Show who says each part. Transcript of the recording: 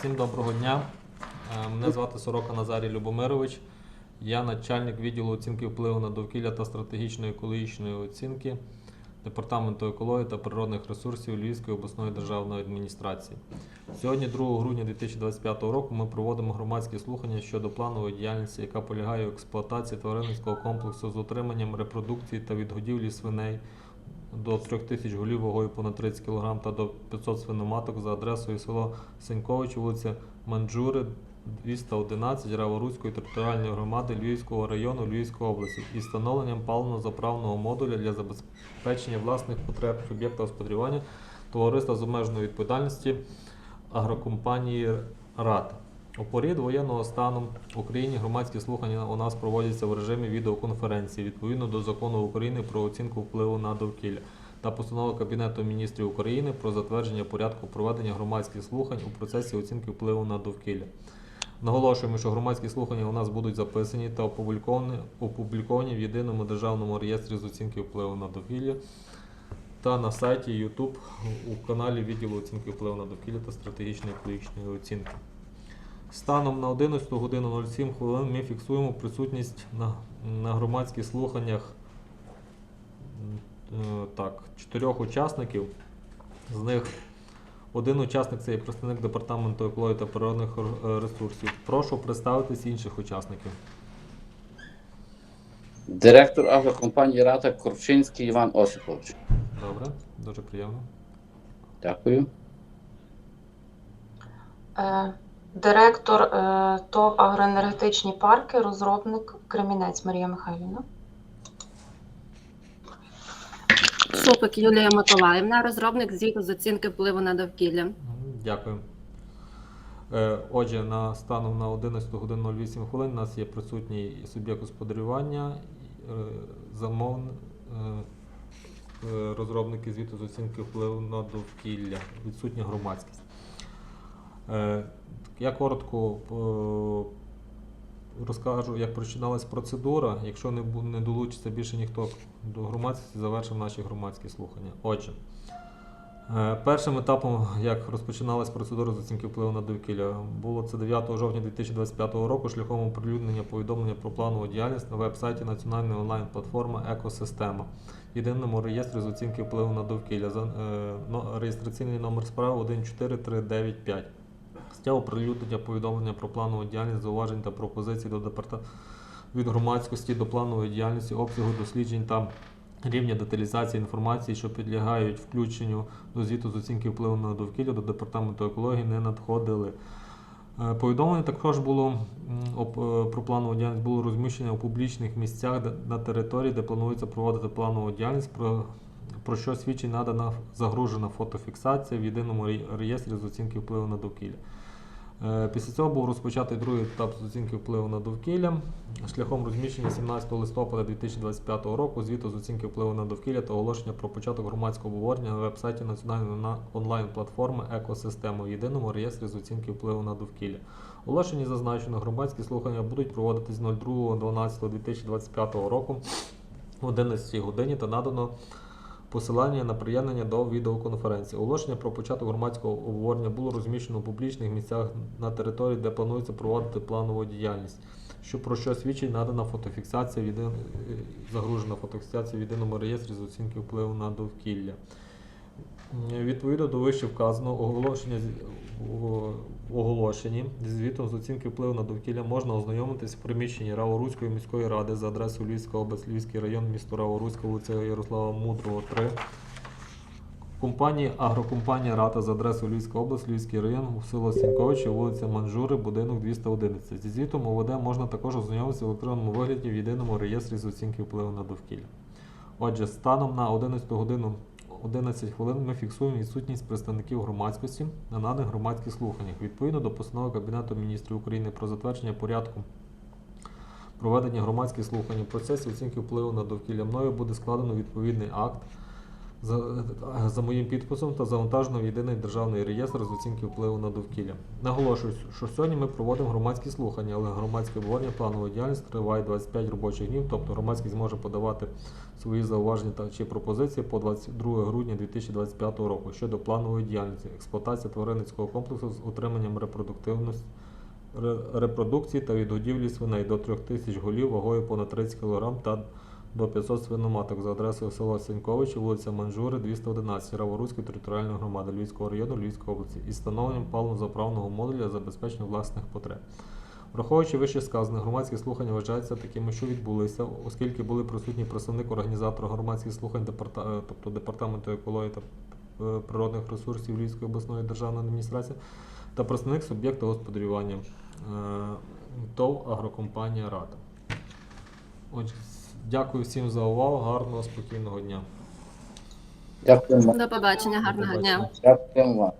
Speaker 1: Всім доброго дня. Е, Мене звати Сорока Назарій Любомирович. Я начальник відділу оцінки впливу на довкілля та стратегічної екологічної оцінки Департаменту екології та природних ресурсів Львівської обласної державної адміністрації. Сьогодні, 2 грудня 2025 року, ми проводимо громадські слухання щодо планової діяльності, яка полягає в експлуатації тваринницького комплексу з утриманням репродукції та відгодівлі свиней до 3000 голів вагою понад 30 кг та до 500 свиноматок за адресою село Сенькович, вулиця Манджури, 211 Раворуцької територіальної громади Львівського району Львівської області із встановленням паливно-заправного модуля для забезпечення власних потреб суб'єкта господарювання товариства з обмеженою відповідальності агрокомпанії РАД. У період воєнного стану в Україні громадські слухання у нас проводяться в режимі відеоконференції відповідно до закону України про оцінку впливу на довкілля та постанови Кабінету міністрів України про затвердження порядку проведення громадських слухань у процесі оцінки впливу на довкілля. Наголошуємо, що громадські слухання у нас будуть записані та опубліковані, опубліковані в єдиному державному реєстрі з оцінки впливу на довкілля та на сайті YouTube у каналі відділу оцінки впливу на довкілля та стратегічної екологічної оцінки. Станом на 11 годину 07 хвилин ми фіксуємо присутність на, на громадських слуханнях е, так, чотирьох учасників. З них один учасник це є представник департаменту екології та природних ресурсів. Прошу представитись інших учасників.
Speaker 2: Директор агрокомпанії Рата Корчинський Іван Осипович.
Speaker 1: Добре, дуже приємно.
Speaker 2: Дякую.
Speaker 3: Е, Директор е, ТОВ агроенергетичні парки, розробник Кремінець Марія Михайлівна.
Speaker 4: Шупик Юлія Миколаївна, розробник звіту з оцінки впливу на довкілля.
Speaker 1: Дякую. Е, Отже, на станом на 11 годину 08 хвилин у нас є присутній суб'єкт господарювання, е, замов, розробники звіту з оцінки впливу на довкілля, відсутня громадськість. Е, Я коротко е, розкажу, як починалась процедура. Якщо не, долучиться більше ніхто до громадськості, завершимо наші громадські слухання. Отже. Е, Першим етапом, як розпочиналась процедура з оцінки впливу на довкілля, було це 9 жовтня 2025 року шляхом оприлюднення повідомлення про планову діяльність на веб-сайті Національної онлайн-платформи Екосистема в єдиному реєстрі з оцінки впливу на довкілля. Реєстраційний номер справи 14395. Стяг оприлюднення повідомлення про планову діяльність, зауважень та пропозицій до департаменту від громадськості до планової діяльності, обсягу досліджень та рівня деталізації інформації, що підлягають включенню до звіту з оцінки впливу на довкілля до департаменту екології, не надходили. Е, Повідомлення також було е, про планову діяльність було розміщення у публічних місцях на території, де планується проводити планову діяльність, про, що свідчить надана загружена фотофіксація в єдиному реєстрі з оцінки впливу на довкілля. Е, Після цього був розпочатий другий етап з оцінки впливу на довкілля шляхом розміщення 17 листопада 2025 року звіту з оцінки впливу на довкілля та оголошення про початок громадського обговорення на веб-сайті Національної онлайн-платформи Екосистема в єдиному реєстрі з оцінки впливу на довкілля. У Оголошенні зазначено, громадські слухання будуть проводитись 02.12.2025 року в 11 годині та надано посилання на приєднання до відеоконференції. Оголошення про початок громадського обговорення було розміщено у публічних місцях на території, де планується проводити планову діяльність. Що про що свідчить надана фотофіксація єдин... е, загружена фотофіксація в єдиному реєстрі з оцінки впливу на довкілля. Відповідно до вище вказаного оголошення оголошенні зі звітом з оцінки впливу на довкілля можна ознайомитись в приміщенні Раворуцької міської ради за адресою Львівська область, Львівський район, місто Раворуцька, вулиця Ярослава Мудрого, 3. Компанії Агрокомпанія Рата за адресою Львівська область, Львівський район, село Сіньковичі, вулиця Манжури, будинок 211. Зі звітом ОВД можна також ознайомитися в електронному вигляді в єдиному реєстрі з оцінки впливу на довкілля. Отже, станом на 11 годину 11 хвилин ми фіксуємо відсутність представників громадськості на наданих громадських слуханнях. Відповідно до постанови Кабінету міністрів України про затвердження порядку проведення громадських слухань у процесі оцінки впливу на довкілля мною буде складено відповідний акт за, за моїм підписом та завантажено в єдиний державний реєстр з оцінки впливу на довкілля. Наголошую, що сьогодні ми проводимо громадські слухання, але громадське обговорення планової діяльності триває 25 робочих днів, тобто громадськість зможе подавати свої зауваження та чи пропозиції по 22 грудня 2025 року щодо планової діяльності, експлуатації тваринницького комплексу з утриманням репродуктивності репродукції та відгодівлі свиней до 3000 голів вагою понад 30 кг та до 500 свиноматок за адресою села Сеньковичі, вулиця Манжури, 211, Раворуцької територіальної громади Львівського району Львівської області із встановленням паливно-заправного модуля забезпечення власних потреб. Враховуючи вище сказане, громадські слухання вважаються такими, що відбулися, оскільки були присутні представник організатора громадських слухань, тобто департаменту екології та е, природних ресурсів Львівської обласної державної адміністрації та представник суб'єкта господарювання е, ТОВ Агрокомпанія Рада. Отже, дякую всім за увагу. Гарного, спокійного дня.
Speaker 2: Дякуємо.
Speaker 4: До побачення, гарного дня.
Speaker 1: побачення.
Speaker 2: Дякуємо вам.